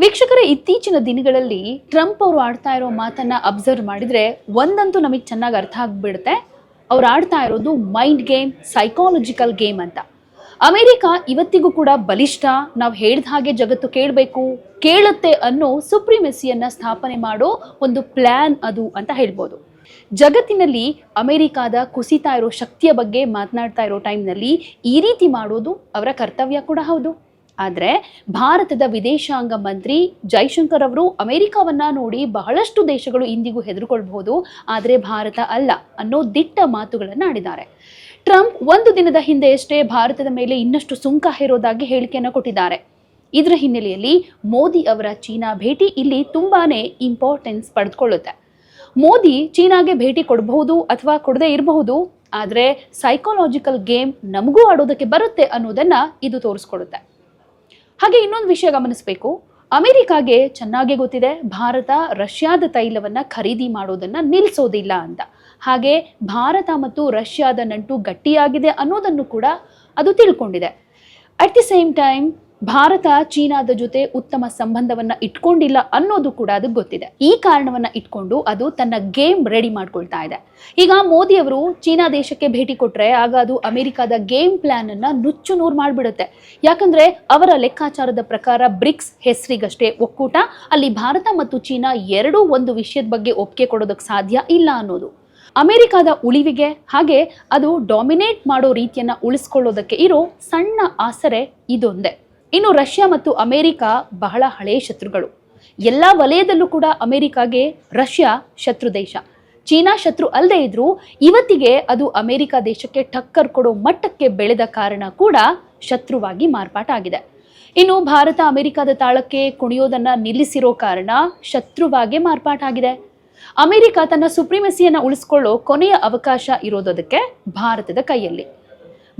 ವೀಕ್ಷಕರೇ, ಇತ್ತೀಚಿನ ದಿನಗಳಲ್ಲಿ ಟ್ರಂಪ್ ಅವರು ಆಡ್ತಾ ಇರೋ ಮಾತನ್ನ ಅಬ್ಸರ್ವ್ ಮಾಡಿದ್ರೆ ಒಂದಂತೂ ನಮಗೆ ಚೆನ್ನಾಗಿ ಅರ್ಥ ಆಗ್ಬಿಡುತ್ತೆ. ಅವ್ರು ಆಡ್ತಾ ಇರೋದು ಮೈಂಡ್ ಗೇಮ್, ಸೈಕಾಲಜಿಕಲ್ ಗೇಮ್ ಅಂತ. ಅಮೆರಿಕ ಇವತ್ತಿಗೂ ಕೂಡ ಬಲಿಷ್ಠ, ನಾವು ಹೇಳಿದ ಹಾಗೆ ಜಗತ್ತು ಕೇಳಬೇಕು, ಕೇಳುತ್ತೆ ಅನ್ನೋ ಸುಪ್ರಿಮೆಸಿಯನ್ನ ಸ್ಥಾಪನೆ ಮಾಡೋ ಒಂದು ಪ್ಲಾನ್ ಅದು ಅಂತ ಹೇಳ್ಬೋದು. ಜಗತ್ತಿನಲ್ಲಿ ಅಮೆರಿಕಾದ ಕುಸಿತಾ ಇರೋ ಶಕ್ತಿಯ ಬಗ್ಗೆ ಮಾತನಾಡ್ತಾ ಇರೋ ಟೈಮ್ನಲ್ಲಿ ಈ ರೀತಿ ಮಾಡೋದು ಅವರ ಕರ್ತವ್ಯ ಕೂಡ ಹೌದು. ಆದರೆ ಭಾರತದ ವಿದೇಶಾಂಗ ಮಂತ್ರಿ ಜೈಶಂಕರ್ ಅವರು ಅಮೆರಿಕವನ್ನ ನೋಡಿ ಬಹಳಷ್ಟು ದೇಶಗಳು ಇಂದಿಗೂ ಹೆದರ್ಕೊಳ್ಬಹುದು, ಆದರೆ ಭಾರತ ಅಲ್ಲ ಅನ್ನೋ ದಿಟ್ಟ ಮಾತುಗಳನ್ನು ಆಡಿದ್ದಾರೆ. ಟ್ರಂಪ್ ಒಂದು ದಿನದ ಹಿಂದೆಯಷ್ಟೇ ಭಾರತದ ಮೇಲೆ ಇನ್ನಷ್ಟು ಸುಂಕ ಹೇರೋದಾಗಿ ಹೇಳಿಕೆಯನ್ನು ಕೊಟ್ಟಿದ್ದಾರೆ. ಇದರ ಹಿನ್ನೆಲೆಯಲ್ಲಿ ಮೋದಿ ಅವರ ಚೀನಾ ಭೇಟಿ ಇಲ್ಲಿ ತುಂಬಾನೇ ಇಂಪಾರ್ಟೆನ್ಸ್ ಪಡೆದುಕೊಳ್ಳುತ್ತೆ. ಮೋದಿ ಚೀನಾಗೆ ಭೇಟಿ ಕೊಡಬಹುದು ಅಥವಾ ಕೊಡದೇ ಇರಬಹುದು, ಆದರೆ ಸೈಕಾಲಜಿಕಲ್ ಗೇಮ್ ನಮಗೂ ಆಡೋದಕ್ಕೆ ಬರುತ್ತೆ ಅನ್ನೋದನ್ನು ಇದು ತೋರಿಸ್ಕೊಡುತ್ತೆ. ಹಾಗೆ ಇನ್ನೊಂದು ವಿಷಯ ಗಮನಿಸಬೇಕು. ಅಮೆರಿಕಾಗೆ ಚೆನ್ನಾಗಿ ಗೊತ್ತಿದೆ, ಭಾರತ ರಷ್ಯಾದ ತೈಲವನ್ನ ಖರೀದಿ ಮಾಡೋದನ್ನ ನಿಲ್ಲಿಸೋದಿಲ್ಲ ಅಂತ. ಹಾಗೆ ಭಾರತ ಮತ್ತು ರಷ್ಯಾದ ನಂಟು ಗಟ್ಟಿಯಾಗಿದೆ ಅನ್ನೋದನ್ನು ಕೂಡ ಅದು ತಿಳ್ಕೊಂಡಿದೆ. At the same time Bharat ಚೀನಾದ ಜೊತೆ ಉತ್ತಮ ಸಂಬಂಧವನ್ನ ಇಟ್ಕೊಂಡಿಲ್ಲ ಅನ್ನೋದು ಕೂಡ ಅದು ಗೊತ್ತಿದೆ. ಈ ಕಾರಣವನ್ನ ಇಟ್ಕೊಂಡು ಅದು ತನ್ನ ಗೇಮ್ ರೆಡಿ ಮಾಡ್ಕೊಳ್ತಾ ಇದೆ. ಈಗ ಮೋದಿ ಅವರು ಚೀನಾ ದೇಶಕ್ಕೆ ಭೇಟಿ ಕೊಟ್ರೆ ಆಗ ಅದು ಅಮೆರಿಕದ ಗೇಮ್ ಪ್ಲಾನ್ ಅನ್ನ ನುಚ್ಚು ನೂರು ಮಾಡಿಬಿಡುತ್ತೆ. ಯಾಕಂದ್ರೆ ಅವರ ಲೆಕ್ಕಾಚಾರದ ಪ್ರಕಾರ ಬ್ರಿಕ್ಸ್ ಹೆಸರಿಗಷ್ಟೇ ಒಕ್ಕೂಟ, ಅಲ್ಲಿ ಭಾರತ ಮತ್ತು ಚೀನಾ ಎರಡೂ ಒಂದು ವಿಷಯದ ಬಗ್ಗೆ ಒಪ್ಪಿಗೆ ಕೊಡೋದಕ್ಕೆ ಸಾಧ್ಯ ಇಲ್ಲ ಅನ್ನೋದು. ಅಮೆರಿಕದ ಉಳಿವಿಗೆ ಹಾಗೆ ಅದು ಡಾಮಿನೇಟ್ ಮಾಡೋ ರೀತಿಯನ್ನ ಉಳಿಸ್ಕೊಳ್ಳೋದಕ್ಕೆ ಇರೋ ಸಣ್ಣ ಆಸರೆ ಇದೊಂದೇ. ಇನ್ನು ರಷ್ಯಾ ಮತ್ತು ಅಮೆರಿಕ ಬಹಳ ಹಳೆಯ ಶತ್ರುಗಳು. ಎಲ್ಲ ವಲಯದಲ್ಲೂ ಕೂಡ ಅಮೆರಿಕಾಗೆ ರಷ್ಯಾ ಶತ್ರು ದೇಶ. ಚೀನಾ ಶತ್ರು ಅಲ್ಲದೆ ಇದ್ರೂ ಇವತ್ತಿಗೆ ಅದು ಅಮೆರಿಕ ದೇಶಕ್ಕೆ ಟಕ್ಕರ್ ಕೊಡೋ ಮಟ್ಟಕ್ಕೆ ಬೆಳೆದ ಕಾರಣ ಕೂಡ ಶತ್ರುವಾಗಿ ಮಾರ್ಪಾಟಾಗಿದೆ ಇನ್ನು ಭಾರತ ಅಮೆರಿಕದ ತಾಳಕ್ಕೆ ಕುಣಿಯೋದನ್ನ ನಿಲ್ಲಿಸಿರೋ ಕಾರಣ ಶತ್ರುವಾಗೆ ಮಾರ್ಪಾಟಾಗಿದೆ ಅಮೆರಿಕ ತನ್ನ ಸುಪ್ರೀಮಸಿಯನ್ನು ಉಳಿಸ್ಕೊಳ್ಳೋ ಕೊನೆಯ ಅವಕಾಶ ಇರೋದಕ್ಕೆ ಭಾರತದ ಕೈಯಲ್ಲಿ.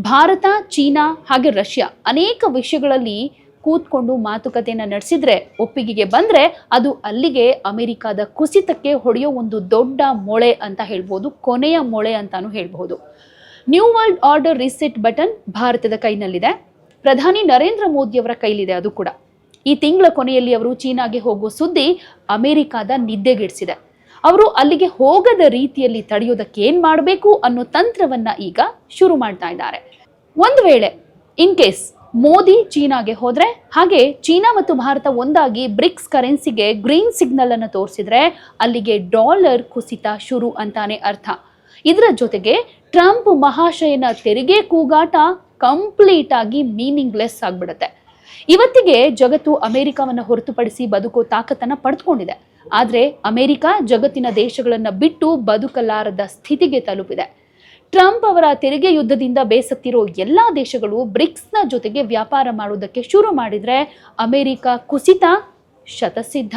ಭಾರತ, ಚೀನಾ ಹಾಗೆ ರಷ್ಯಾ ಅನೇಕ ವಿಷಯಗಳಲ್ಲಿ ಕೂತ್ಕೊಂಡು ಮಾತುಕತೆಯನ್ನು ನಡೆಸಿದ್ರೆ, ಒಪ್ಪಿಗೆಗೆ ಬಂದರೆ ಅದು ಅಲ್ಲಿಗೆ ಅಮೆರಿಕದ ಕುಸಿತಕ್ಕೆ ಹೊಡೆಯೋ ಒಂದು ದೊಡ್ಡ ಮೊಳೆ ಅಂತ ಹೇಳ್ಬೋದು, ಕೊನೆಯ ಮೊಳೆ ಅಂತಲೂ ಹೇಳ್ಬೋದು new world order reset button ಭಾರತದ ಕೈನಲ್ಲಿದೆ. ಪ್ರಧಾನಿ ನರೇಂದ್ರ ಮೋದಿಯವರ ಕೈಲಿದೆ ಅದು ಕೂಡ. ಈ ತಿಂಗಳ ಕೊನೆಯಲ್ಲಿ ಅವರು ಚೀನಾಗೆ ಹೋಗುವ ಸುದ್ದಿ ಅಮೆರಿಕದ ನಿದ್ದೆಗೆಡಿಸಿದೆ. ಅವರು ಅಲ್ಲಿಗೆ ಹೋಗದ ರೀತಿಯಲ್ಲಿ ತಡೆಯೋದಕ್ಕೆ ಏನು ಮಾಡಬೇಕು ಅನ್ನೋ ತಂತ್ರವನ್ನ ಈಗ ಶುರು ಮಾಡ್ತಾ ಇದ್ದಾರೆ. ಒಂದು ವೇಳೆ ಇನ್ ಕೇಸ್ ಮೋದಿ ಚೀನಾಗೆ ಹೋದ್ರೆ, ಹಾಗೆ ಚೀನಾ ಮತ್ತು ಭಾರತ ಒಂದಾಗಿ ಬ್ರಿಕ್ಸ್ ಕರೆನ್ಸಿಗೆ ಗ್ರೀನ್ ಸಿಗ್ನಲ್ ಅನ್ನು ತೋರಿಸಿದ್ರೆ ಅಲ್ಲಿಗೆ ಡಾಲರ್ ಕುಸಿತ ಶುರು ಅಂತಾನೆ ಅರ್ಥ. ಇದರ ಜೊತೆಗೆ ಟ್ರಂಪ್ ಮಹಾಶಯನ ತೆರಿಗೆ ಕೂಗಾಟ ಕಂಪ್ಲೀಟ್ ಆಗಿ ಮೀನಿಂಗ್ಲೆಸ್ ಆಗ್ಬಿಡುತ್ತೆ. ಇವತ್ತಿಗೆ ಜಗತ್ತು ಅಮೆರಿಕವನ್ನು ಹೊರತುಪಡಿಸಿ ಬದುಕೋ ತಾಕತ್ತನ್ನು ಪಡೆದುಕೊಂಡಿದೆ ಆದರೆ ಅಮೆರಿಕ ಜಗತ್ತಿನ ದೇಶಗಳನ್ನು ಬಿಟ್ಟು ಬದುಕಲಾರದ ಸ್ಥಿತಿಗೆ ತಲುಪಿದೆ. ಟ್ರಂಪ್ ಅವರ ತೆರಿಗೆ ಯುದ್ಧದಿಂದ ಬೇಸತ್ತಿರೋ ಎಲ್ಲ ದೇಶಗಳು ಬ್ರಿಕ್ಸ್ನ ಜೊತೆಗೆ ವ್ಯಾಪಾರ ಮಾಡೋದಕ್ಕೆ ಶುರು ಮಾಡಿದರೆ ಅಮೆರಿಕ ಕುಸಿತ ಶತಸಿದ್ಧ.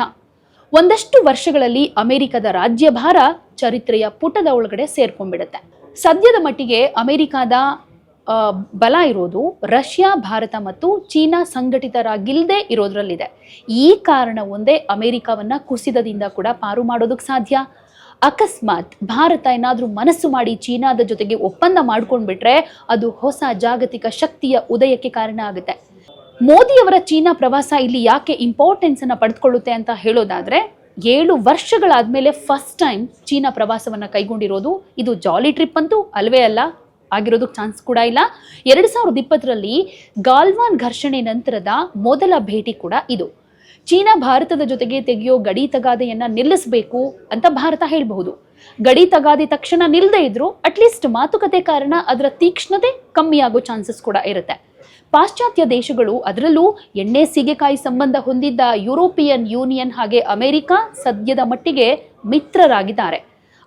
ಒಂದಷ್ಟು ವರ್ಷಗಳಲ್ಲಿ ಅಮೆರಿಕದ ರಾಜ್ಯಭಾರ ಚರಿತ್ರೆಯ ಪುಟದ ಒಳಗಡೆ ಸೇರ್ಕೊಂಡ್ಬಿಡುತ್ತೆ. ಸದ್ಯದ ಮಟ್ಟಿಗೆ ಅಮೆರಿಕದ ಬಲ ಇರೋದು ರಷ್ಯಾ, ಭಾರತ ಮತ್ತು ಚೀನಾ ಸಂಘಟಿತರಾಗಿಲ್ಲದೆ ಇರೋದ್ರಲ್ಲಿದೆ. ಈ ಕಾರಣ ಒಂದೇ ಅಮೆರಿಕವನ್ನು ಕುಸಿತದಿಂದ ಕೂಡ ಪಾರು ಮಾಡೋದಕ್ಕೆ ಸಾಧ್ಯ. ಅಕಸ್ಮಾತ್ ಭಾರತ ಏನಾದರೂ ಮನಸ್ಸು ಮಾಡಿ ಚೀನಾದ ಜೊತೆಗೆ ಒಪ್ಪಂದ ಮಾಡ್ಕೊಂಡ್ಬಿಟ್ರೆ ಅದು ಹೊಸ ಜಾಗತಿಕ ಶಕ್ತಿಯ ಉದಯಕ್ಕೆ ಕಾರಣ ಆಗುತ್ತೆ. ಮೋದಿಯವರ ಚೀನಾ ಪ್ರವಾಸ ಇಲ್ಲಿ ಯಾಕೆ ಇಂಪಾರ್ಟೆನ್ಸನ್ನು ಪಡೆದುಕೊಳ್ಳುತ್ತೆ ಅಂತ ಹೇಳೋದಾದರೆ, ಏಳು ವರ್ಷಗಳಾದಮೇಲೆ ಫಸ್ಟ್ ಟೈಮ್ ಚೀನಾ ಪ್ರವಾಸವನ್ನು ಕೈಗೊಂಡಿರೋದು ಇದು ಜಾಲಿ ಟ್ರಿಪ್ ಅಂತೂ ಅಲ್ವೇ ಅಲ್ಲ. ಆಗಿರೋದಕ್ಕೆ ಚಾನ್ಸ್ ಕೂಡ ಇಲ್ಲ. ಎರಡು ಸಾವಿರದ ಇಪ್ಪತ್ತರಲ್ಲಿ ಗಾಲ್ವಾನ್ ಘರ್ಷಣೆ ನಂತರದ ಮೊದಲ ಭೇಟಿ ಕೂಡ ಇದು. ಚೀನಾ ಭಾರತದ ಜೊತೆಗೆ ತೆಗೆಯೋ ಗಡಿ ತಗಾದೆಯನ್ನ ನಿಲ್ಲಿಸಬೇಕು ಅಂತ ಭಾರತ ಹೇಳಬಹುದು. ಗಡಿ ತಗಾದೆ ತಕ್ಷಣ ನಿಲ್ಲದೆ ಇದ್ರು ಅಟ್ಲೀಸ್ಟ್ ಮಾತುಕತೆ ಕಾರಣ ಅದರ ತೀಕ್ಷ್ಣತೆ ಕಮ್ಮಿ ಆಗೋ ಚಾನ್ಸಸ್ ಕೂಡ ಇರುತ್ತೆ. ಪಾಶ್ಚಾತ್ಯ ದೇಶಗಳು ಅದರಲ್ಲೂ ಎಣ್ಣೆ ಸೀಗೆಕಾಯಿ ಸಂಬಂಧ ಹೊಂದಿದ್ದ ಯುರೋಪಿಯನ್ ಯೂನಿಯನ್ ಹಾಗೆ ಅಮೆರಿಕ ಸದ್ಯದ ಮಟ್ಟಿಗೆ ಮಿತ್ರರಾಗಿದ್ದಾರೆ.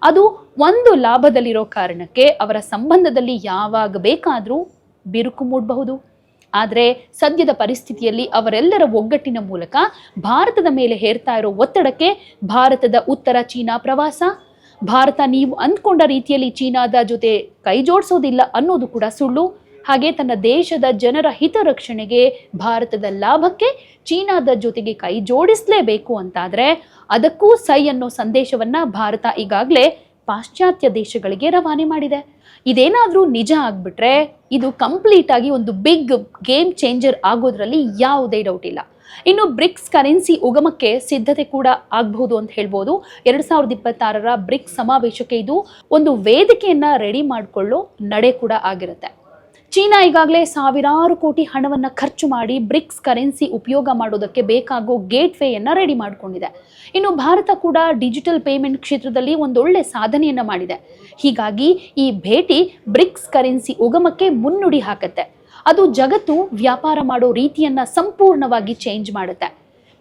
ಅದು ಒಂದು ಲಾಭದಲ್ಲಿರೋ ಕಾರಣಕ್ಕೆ ಅವರ ಸಂಬಂಧದಲ್ಲಿ ಯಾವಾಗ ಬೇಕಾದರೂ ಬಿರುಕು ಮೂಡಬಹುದು. ಆದರೆ ಸದ್ಯದ ಪರಿಸ್ಥಿತಿಯಲ್ಲಿ ಅವರೆಲ್ಲರ ಒಗ್ಗಟ್ಟಿನ ಮೂಲಕ ಭಾರತದ ಮೇಲೆ ಹೇರ್ತಾ ಇರೋ ಒತ್ತಡಕ್ಕೆ ಭಾರತದ ಉತ್ತರ ಚೀನಾ ಪ್ರವಾಸ. ಭಾರತ ನೀವು ಅಂದ್ಕೊಂಡ ರೀತಿಯಲ್ಲಿ ಚೀನಾದ ಜೊತೆ ಕೈ ಜೋಡಿಸೋದಿಲ್ಲ ಅನ್ನೋದು ಕೂಡ ಸುಳ್ಳು. ಹಾಗೆ ತನ್ನ ದೇಶದ ಜನರ ಹಿತರಕ್ಷಣೆಗೆ ಭಾರತದ ಲಾಭಕ್ಕೆ ಚೀನಾದ ಜೊತೆಗೆ ಕೈ ಜೋಡಿಸಲೇಬೇಕು ಅಂತಾದರೆ ಅದಕ್ಕೂ ಸೈ ಅನ್ನೋ ಸಂದೇಶವನ್ನು ಭಾರತ ಈಗಾಗಲೇ ಪಾಶ್ಚಾತ್ಯ ದೇಶಗಳಿಗೆ ರವಾನೆ ಮಾಡಿದೆ. ಇದೇನಾದರೂ ನಿಜ ಆಗಿಬಿಟ್ರೆ ಇದು ಕಂಪ್ಲೀಟ್ ಆಗಿ ಒಂದು ಬಿಗ್ ಗೇಮ್ ಚೇಂಜರ್ ಆಗೋದ್ರಲ್ಲಿ ಯಾವುದೇ ಡೌಟ್ ಇಲ್ಲ. ಇನ್ನು ಬ್ರಿಕ್ಸ್ ಕರೆನ್ಸಿ ಉಗಮಕ್ಕೆ ಸಿದ್ಧತೆ ಕೂಡ ಆಗಬಹುದು ಅಂತ ಹೇಳ್ಬೋದು. ಎರಡ್ ಸಾವಿರದ ಇಪ್ಪತ್ತಾರರ ಬ್ರಿಕ್ಸ್ ಸಮಾವೇಶಕ್ಕೆ ಇದು ಒಂದು ವೇದಿಕೆಯನ್ನ ರೆಡಿ ಮಾಡಿಕೊಳ್ಳೋ ನಡೆ ಕೂಡ ಆಗಿರುತ್ತೆ. ಚೀನಾ ಈಗಾಗಲೇ ಸಾವಿರಾರು ಕೋಟಿ ಹಣವನ್ನು ಖರ್ಚು ಮಾಡಿ ಬ್ರಿಕ್ಸ್ ಕರೆನ್ಸಿ ಉಪಯೋಗ ಮಾಡೋದಕ್ಕೆ ಬೇಕಾಗೋ ಗೇಟ್ ವೇಯನ್ನು ರೆಡಿ ಮಾಡಿಕೊಂಡಿದೆ. ಇನ್ನು ಭಾರತ ಕೂಡ ಡಿಜಿಟಲ್ ಪೇಮೆಂಟ್ ಕ್ಷೇತ್ರದಲ್ಲಿ ಒಂದೊಳ್ಳೆ ಸಾಧನೆಯನ್ನು ಮಾಡಿದೆ. ಹೀಗಾಗಿ ಈ ಭೇಟಿ ಬ್ರಿಕ್ಸ್ ಕರೆನ್ಸಿ ಉಗಮಕ್ಕೆ ಮುನ್ನುಡಿ ಹಾಕತ್ತೆ. ಅದು ಜಗತ್ತು ವ್ಯಾಪಾರ ಮಾಡೋ ರೀತಿಯನ್ನ ಸಂಪೂರ್ಣವಾಗಿ ಚೇಂಜ್ ಮಾಡುತ್ತೆ.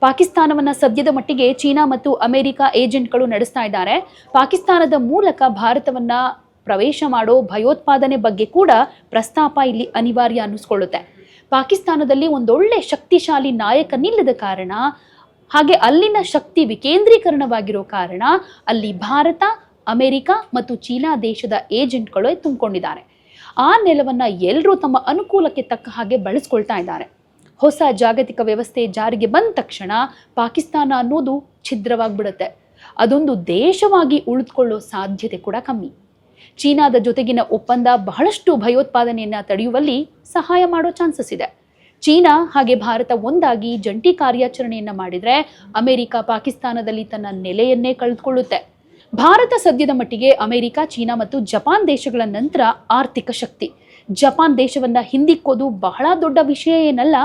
ಪಾಕಿಸ್ತಾನವನ್ನ ಸದ್ಯದ ಮಟ್ಟಿಗೆ ಚೀನಾ ಮತ್ತು ಅಮೆರಿಕ ಏಜೆಂಟ್ಗಳು ನಡೆಸ್ತಾ ಇದ್ದಾರೆ. ಪಾಕಿಸ್ತಾನದ ಮೂಲಕ ಭಾರತವನ್ನ ಪ್ರವೇಶ ಮಾಡೋ ಭಯೋತ್ಪಾದನೆ ಬಗ್ಗೆ ಕೂಡ ಪ್ರಸ್ತಾಪ ಇಲ್ಲಿ ಅನಿವಾರ್ಯ ಅನ್ನಿಸ್ಕೊಳ್ಳುತ್ತೆ. ಪಾಕಿಸ್ತಾನದಲ್ಲಿ ಒಂದೊಳ್ಳೆ ಶಕ್ತಿಶಾಲಿ ನಾಯಕನಿಲ್ಲದ ಕಾರಣ, ಹಾಗೆ ಅಲ್ಲಿನ ಶಕ್ತಿ ವಿಕೇಂದ್ರೀಕರಣವಾಗಿರೋ ಕಾರಣ ಅಲ್ಲಿ ಭಾರತ, ಅಮೆರಿಕ ಮತ್ತು ಚೀನಾ ದೇಶದ ಏಜೆಂಟ್ಗಳು ತುಂಬಿಕೊಂಡಿದ್ದಾರೆ. ಆ ನೆಲವನ್ನ ಎಲ್ಲರೂ ತಮ್ಮ ಅನುಕೂಲಕ್ಕೆ ತಕ್ಕ ಹಾಗೆ ಬಳಸ್ಕೊಳ್ತಾ ಇದ್ದಾರೆ. ಹೊಸ ಜಾಗತಿಕ ವ್ಯವಸ್ಥೆ ಜಾರಿಗೆ ಬಂದ ತಕ್ಷಣ ಪಾಕಿಸ್ತಾನ ಅನ್ನೋದು ಛಿದ್ರವಾಗ್ಬಿಡುತ್ತೆ. ಅದೊಂದು ದೇಶವಾಗಿ ಉಳಿದುಕೊಳ್ಳೋ ಸಾಧ್ಯತೆ ಕೂಡ ಕಮ್ಮಿ. ಚೀನಾದ ಜೊತೆಗಿನ ಒಪ್ಪಂದ ಬಹಳಷ್ಟು ಭಯೋತ್ಪಾದನೆಯನ್ನ ತಡೆಯುವಲ್ಲಿ ಸಹಾಯ ಮಾಡೋ ಚಾನ್ಸಸ್ ಇದೆ. ಚೀನಾ ಹಾಗೆ ಭಾರತ ಒಂದಾಗಿ ಜಂಟಿ ಕಾರ್ಯಾಚರಣೆಯನ್ನು ಮಾಡಿದ್ರೆ ಅಮೆರಿಕ ಪಾಕಿಸ್ತಾನದಲ್ಲಿ ತನ್ನ ನೆಲೆಯನ್ನೇ ಕಳೆದುಕೊಳ್ಳುತ್ತೆ. ಭಾರತ ಸದ್ಯದ ಮಟ್ಟಿಗೆ ಅಮೆರಿಕ, ಚೀನಾ ಮತ್ತು ಜಪಾನ್ ದೇಶಗಳ ನಂತರ ಆರ್ಥಿಕ ಶಕ್ತಿ. ಜಪಾನ್ ದೇಶವನ್ನ ಹಿಂದಿಕ್ಕೋದು ಬಹಳ ದೊಡ್ಡ ವಿಷಯ ಏನಲ್ಲ,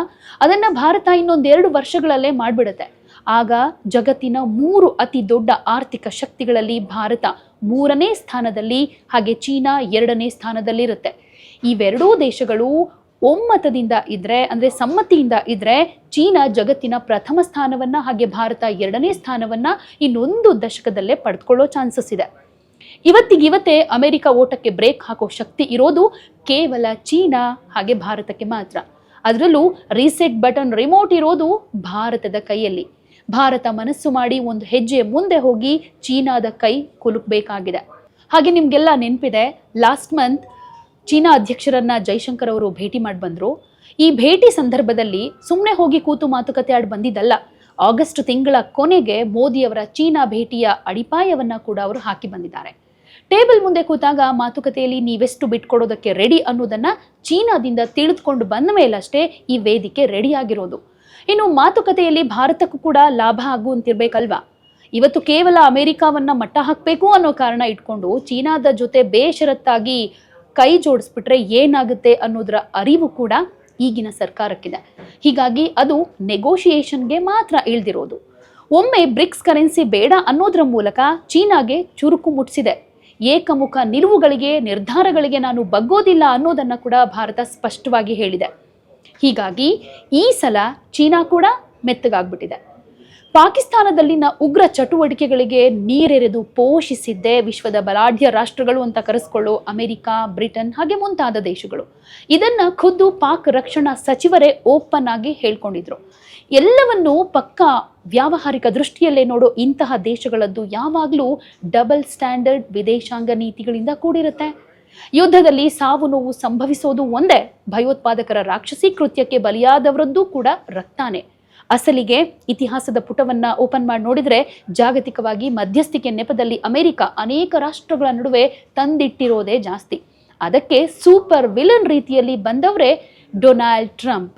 ಅದನ್ನ ಭಾರತ ಇನ್ನೊಂದೆರಡು ವರ್ಷಗಳಲ್ಲೇ ಮಾಡ್ಬಿಡುತ್ತೆ. ಆಗ ಜಗತ್ತಿನ ಮೂರು ಅತಿ ದೊಡ್ಡ ಆರ್ಥಿಕ ಶಕ್ತಿಗಳಲ್ಲಿ ಭಾರತ ಮೂರನೇ ಸ್ಥಾನದಲ್ಲಿ, ಹಾಗೆ ಚೀನಾ ಎರಡನೇ ಸ್ಥಾನದಲ್ಲಿರುತ್ತೆ. ಇವೆರಡೂ ದೇಶಗಳು ಒಮ್ಮತದಿಂದ ಇದ್ರೆ, ಅಂದ್ರೆ ಸಮ್ಮತಿಯಿಂದ ಇದ್ರೆ, ಚೀನಾ ಜಗತ್ತಿನ ಪ್ರಥಮ ಸ್ಥಾನವನ್ನ, ಹಾಗೆ ಭಾರತ ಎರಡನೇ ಸ್ಥಾನವನ್ನ ಇನ್ನೊಂದು ದಶಕದಲ್ಲೇ ಪಡ್ಕೊಳ್ಳೋ ಚಾನ್ಸಸ್ ಇದೆ. ಇವತ್ತಿಗಿವತ್ತೇ ಅಮೆರಿಕ ಓಟಕ್ಕೆ ಬ್ರೇಕ್ ಹಾಕೋ ಶಕ್ತಿ ಇರೋದು ಕೇವಲ ಚೀನಾ, ಹಾಗೆ ಭಾರತಕ್ಕೆ ಮಾತ್ರ. ಅದರಲ್ಲೂ ರೀಸೆಟ್ ಬಟನ್ ರಿಮೋಟ್ ಇರೋದು ಭಾರತದ ಕೈಯಲ್ಲಿ. ಭಾರತ ಮನಸ್ಸು ಮಾಡಿ ಒಂದು ಹೆಜ್ಜೆ ಮುಂದೆ ಹೋಗಿ ಚೀನಾದ ಕೈ ಕುಲುಕಬೇಕಾಗಿದೆ. ಹಾಗೆ ನಿಮಗೆಲ್ಲ ನೆನಪಿದೆ ಲಾಸ್ಟ್ ಮಂತ್ ಚೀನಾ ಅಧ್ಯಕ್ಷರನ್ನ ಜೈಶಂಕರ್ ಅವರು ಭೇಟಿ ಮಾಡಿ ಬಂದರು. ಈ ಭೇಟಿ ಸಂದರ್ಭದಲ್ಲಿ ಸುಮ್ಮನೆ ಹೋಗಿ ಕೂತು ಮಾತುಕತೆ ಆಡಿ ಬಂದಿದ್ದಲ್ಲ. ಆಗಸ್ಟ್ ತಿಂಗಳ ಕೊನೆಗೆ ಮೋದಿಯವರ ಚೀನಾ ಭೇಟಿಯ ಅಡಿಪಾಯವನ್ನ ಕೂಡ ಅವರು ಹಾಕಿ ಬಂದಿದ್ದಾರೆ. ಟೇಬಲ್ ಮುಂದೆ ಕೂತಾಗ ಮಾತುಕತೆಯಲ್ಲಿ ನೀವೆಷ್ಟು ಬಿಟ್ಕೊಡೋದಕ್ಕೆ ರೆಡಿ ಅನ್ನೋದನ್ನ ಚೀನಾದಿಂದ ತಿಳಿದುಕೊಂಡು ಬಂದ ಮೇಲಷ್ಟೇ ಈ ವೇದಿಕೆ ರೆಡಿ ಆಗಿರೋದು. ಇನ್ನು ಮಾತುಕತೆಯಲ್ಲಿ ಭಾರತಕ್ಕೂ ಕೂಡ ಲಾಭ ಆಗುವಂತಿರ್ಬೇಕಲ್ವಾ? ಇವತ್ತು ಕೇವಲ ಅಮೆರಿಕಾವನ್ನ ಮಟ್ಟ ಹಾಕಬೇಕು ಅನ್ನೋ ಕಾರಣ ಇಟ್ಕೊಂಡು ಚೀನಾದ ಜೊತೆ ಬೇಷರತ್ತಾಗಿ ಕೈ ಜೋಡಿಸ್ಬಿಟ್ರೆ ಏನಾಗುತ್ತೆ ಅನ್ನೋದ್ರ ಅರಿವು ಕೂಡ ಈಗಿನ ಸರ್ಕಾರಕ್ಕಿದೆ. ಹೀಗಾಗಿ ಅದು ನೆಗೋಷಿಯೇಷನ್ಗೆ ಮಾತ್ರ ಇಳ್ದಿರೋದು ಒಮ್ಮೆ ಬ್ರಿಕ್ಸ್ ಕರೆನ್ಸಿ ಬೇಡ ಅನ್ನೋದ್ರ ಮೂಲಕ ಚೀನಾಗೆ ಚುರುಕು ಮುಟ್ಟಿಸಿದೆ ಏಕಮುಖ ನಿಲುವುಗಳಿಗೆ ನಿರ್ಧಾರಗಳಿಗೆ ನಾನು ಬಗ್ಗೋದಿಲ್ಲ ಅನ್ನೋದನ್ನ ಕೂಡ ಭಾರತ ಸ್ಪಷ್ಟವಾಗಿ ಹೇಳಿದೆ. ಹೀಗಾಗಿ ಈ ಸಲ ಚೀನಾ ಕೂಡ ಮೆತ್ತಗಾಗ್ಬಿಟ್ಟಿದೆ. ಪಾಕಿಸ್ತಾನದಲ್ಲಿನ ಉಗ್ರ ಚಟುವಟಿಕೆಗಳಿಗೆ ನೀರೆರೆದು ಪೋಷಿಸಿದ್ದೇ ವಿಶ್ವದ ಬಲಾಢ್ಯ ರಾಷ್ಟ್ರಗಳು ಅಂತ ಕರೆಸ್ಕೊಳ್ಳೋ ಅಮೆರಿಕ, ಬ್ರಿಟನ್ ಹಾಗೆ ಮುಂತಾದ ದೇಶಗಳು. ಇದನ್ನ ಖುದ್ದು ಪಾಕ್ ರಕ್ಷಣಾ ಸಚಿವರೇ ಓಪನ್ ಆಗಿ ಹೇಳ್ಕೊಂಡಿದ್ರು. ಎಲ್ಲವನ್ನೂ ಪಕ್ಕಾ ವ್ಯಾವಹಾರಿಕ ದೃಷ್ಟಿಯಲ್ಲೇ ನೋಡೋ ಇಂತಹ ದೇಶಗಳದ್ದು ಯಾವಾಗಲೂ ಡಬಲ್ ಸ್ಟ್ಯಾಂಡರ್ಡ್ ವಿದೇಶಾಂಗ ನೀತಿಗಳಿಂದ ಕೂಡಿರುತ್ತೆ. ಯುದ್ಧದಲ್ಲಿ ಸಾವು ನೋವು ಸಂಭವಿಸೋದು ಒಂದೇ, ಭಯೋತ್ಪಾದಕರ ರಾಕ್ಷಸಿ ಕೃತ್ಯಕ್ಕೆ ಬಲಿಯಾದವರದ್ದು ಕೂಡ ರಕ್ತಾನೆ. ಅಸಲಿಗೆ ಇತಿಹಾಸದ ಪುಟವನ್ನ ಓಪನ್ ಮಾಡಿ ನೋಡಿದ್ರೆ ಜಾಗತಿಕವಾಗಿ ಮಧ್ಯಸ್ಥಿಕೆ ನೆಪದಲ್ಲಿ ಅಮೆರಿಕ ಅನೇಕ ರಾಷ್ಟ್ರಗಳ ನಡುವೆ ತಂದಿಟ್ಟಿರೋದೇ ಜಾಸ್ತಿ. ಅದಕ್ಕೆ ಸೂಪರ್ ವಿಲನ್ ರೀತಿಯಲ್ಲಿ ಬಂದವರೇ ಡೊನಾಲ್ಡ್ ಟ್ರಂಪ್.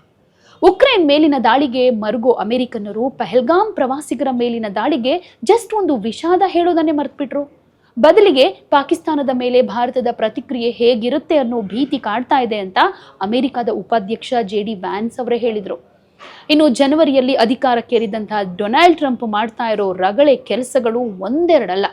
ಉಕ್ರೇನ್ ಮೇಲಿನ ದಾಳಿಗೆ ಮರುಗೋ ಅಮೆರಿಕನ್ನರು ಪಹಲ್ಗಾಮ್ ಪ್ರವಾಸಿಗರ ಮೇಲಿನ ದಾಳಿಗೆ ಜಸ್ಟ್ ಒಂದು ವಿಷಾದ ಹೇಳೋದನ್ನೇ ಮರೆತುಬಿಟ್ರು. ಬದಲಿಗೆ ಪಾಕಿಸ್ತಾನದ ಮೇಲೆ ಭಾರತದ ಪ್ರತಿಕ್ರಿಯೆ ಹೇಗಿರುತ್ತೆ ಅನ್ನೋ ಭೀತಿ ಕಾಣ್ತಾ ಇದೆ ಅಂತ ಅಮೆರಿಕದ ಉಪಾಧ್ಯಕ್ಷ ಜೆ ಡಿ ವ್ಯಾನ್ಸ್ ಅವರೇ ಹೇಳಿದರು. ಇನ್ನು ಜನವರಿಯಲ್ಲಿ ಅಧಿಕಾರಕ್ಕೇರಿದಂತಹ ಡೊನಾಲ್ಡ್ ಟ್ರಂಪ್ ಮಾಡ್ತಾ ಇರೋ ರಗಳೆ ಕೆಲಸಗಳು ಒಂದೆರಡಲ್ಲ.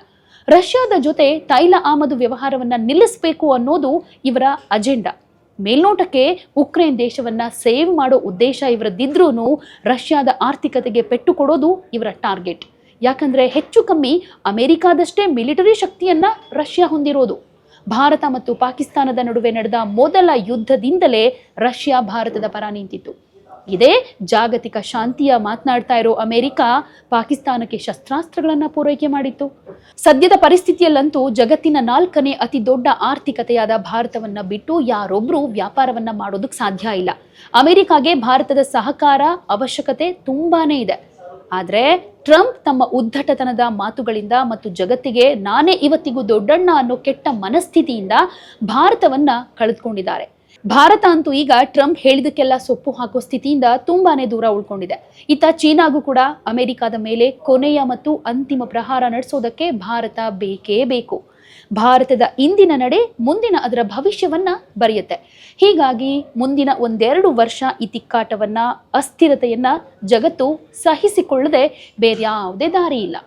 ರಷ್ಯಾದ ಜೊತೆ ತೈಲ ಆಮದು ವ್ಯವಹಾರವನ್ನ ನಿಲ್ಲಿಸಬೇಕು ಅನ್ನೋದು ಇವರ ಅಜೆಂಡಾ. ಮೇಲ್ನೋಟಕ್ಕೆ ಉಕ್ರೇನ್ ದೇಶವನ್ನ ಸೇವ್ ಮಾಡೋ ಉದ್ದೇಶ ಇವರದ್ದಿದ್ರೂ ರಷ್ಯಾದ ಆರ್ಥಿಕತೆಗೆ ಪೆಟ್ಟು ಕೊಡೋದು ಇವರ ಟಾರ್ಗೆಟ್. ಯಾಕಂದ್ರೆ ಹೆಚ್ಚು ಕಮ್ಮಿ ಅಮೆರಿಕಾದಷ್ಟೇ ಮಿಲಿಟರಿ ಶಕ್ತಿಯನ್ನು ರಷ್ಯಾ ಹೊಂದಿರೋದು. ಭಾರತ ಮತ್ತು ಪಾಕಿಸ್ತಾನದ ನಡುವೆ ನಡೆದ ಮೊದಲ ಯುದ್ಧದಿಂದಲೇ ರಷ್ಯಾ ಭಾರತದ ಪರ ನಿಂತಿತ್ತು. ಇದೇ ಜಾಗತಿಕ ಶಾಂತಿಯ ಮಾತನಾಡ್ತಾ ಇರೋ ಅಮೆರಿಕ ಪಾಕಿಸ್ತಾನಕ್ಕೆ ಶಸ್ತ್ರಾಸ್ತ್ರಗಳನ್ನು ಪೂರೈಕೆ ಮಾಡಿತ್ತು. ಸದ್ಯದ ಪರಿಸ್ಥಿತಿಯಲ್ಲಂತೂ ಜಗತ್ತಿನ ನಾಲ್ಕನೇ ಅತಿ ದೊಡ್ಡ ಆರ್ಥಿಕತೆಯಾದ ಭಾರತವನ್ನ ಬಿಟ್ಟು ಯಾರೊಬ್ಬರೂ ವ್ಯಾಪಾರವನ್ನ ಮಾಡೋದಕ್ಕೆ ಸಾಧ್ಯ ಇಲ್ಲ. ಅಮೆರಿಕಾಗೆ ಭಾರತದ ಸಹಕಾರ ಅವಶ್ಯಕತೆ ತುಂಬಾನೇ ಇದೆ. ಆದರೆ ಟ್ರಂಪ್ ತಮ್ಮ ಉದ್ದಟತನದ ಮಾತುಗಳಿಂದ ಮತ್ತು ಜಗತ್ತಿಗೆ ನಾನೇ ಇವತ್ತಿಗೂ ದೊಡ್ಡಣ್ಣ ಅನ್ನೋ ಕೆಟ್ಟ ಮನಸ್ಥಿತಿಯಿಂದ ಭಾರತವನ್ನ ಕಳೆದುಕೊಂಡಿದ್ದಾರೆ. ಭಾರತ ಅಂತೂ ಈಗ ಟ್ರಂಪ್ ಹೇಳಿದಕ್ಕೆಲ್ಲ ಸೊಪ್ಪು ಹಾಕೋ ಸ್ಥಿತಿಯಿಂದ ತುಂಬಾನೇ ದೂರ ಉಳ್ಕೊಂಡಿದೆ. ಇತ್ತ ಚೀನಾಗೂ ಕೂಡ ಅಮೆರಿಕದ ಮೇಲೆ ಕೊನೆಯ ಮತ್ತು ಅಂತಿಮ ಪ್ರಹಾರ ನಡೆಸೋದಕ್ಕೆ ಭಾರತ ಬೇಕೇ ಬೇಕು. ಭಾರತದ ಇಂದಿನ ನಡೆ ಮುಂದಿನ ಅದರ ಭವಿಷ್ಯವನ್ನ ಬರೆಯುತ್ತೆ. ಹೀಗಾಗಿ ಮುಂದಿನ ಒಂದೆರಡು ವರ್ಷ ಈ ತಿಕ್ಕಾಟವನ್ನ, ಅಸ್ಥಿರತೆಯನ್ನ ಜಗತ್ತು ಸಹಿಸಿಕೊಳ್ಳದೆ ಬೇರ್ಯಾವುದೇ ದಾರಿ ಇಲ್ಲ.